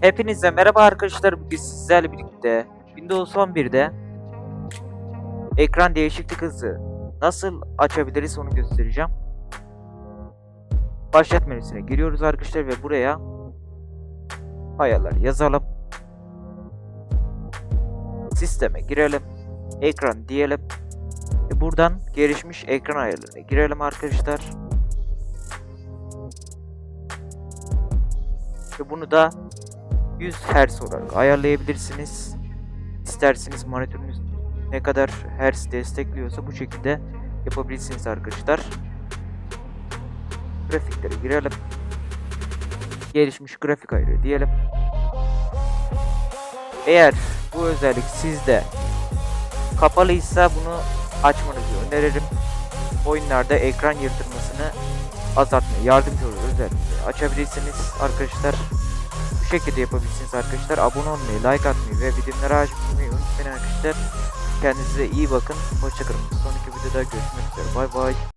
Hepinize merhaba arkadaşlar. Bugün sizlerle birlikte Windows 11'de ekran değişiklik hızı nasıl açabiliriz onu göstereceğim. Başlat menüsüne giriyoruz arkadaşlar ve buraya ayarlar yazalım. Sisteme girelim. Ekran diyelim. Ve buradan gelişmiş ekran ayarlarına girelim arkadaşlar. Ve bunu da 100 Hz olarak ayarlayabilirsiniz. İsterseniz monitörünüz ne kadar Hz destekliyorsa bu şekilde yapabilirsiniz arkadaşlar. Grafiklere girelim. Gelişmiş grafik ayarı diyelim. Eğer bu özellik sizde kapalıysa bunu açmanızı öneririm. Oyunlarda ekran yırtılmasını azaltmaya yardımcı olur özellikle açabilirsiniz arkadaşlar. Şekilde yapabilirsiniz arkadaşlar. Abone olmayı, like atmayı ve videoları açmayı unutmayın arkadaşlar. Kendinize iyi bakın. Hoşçakalın. Sonraki videoda görüşmek üzere. Bay bay.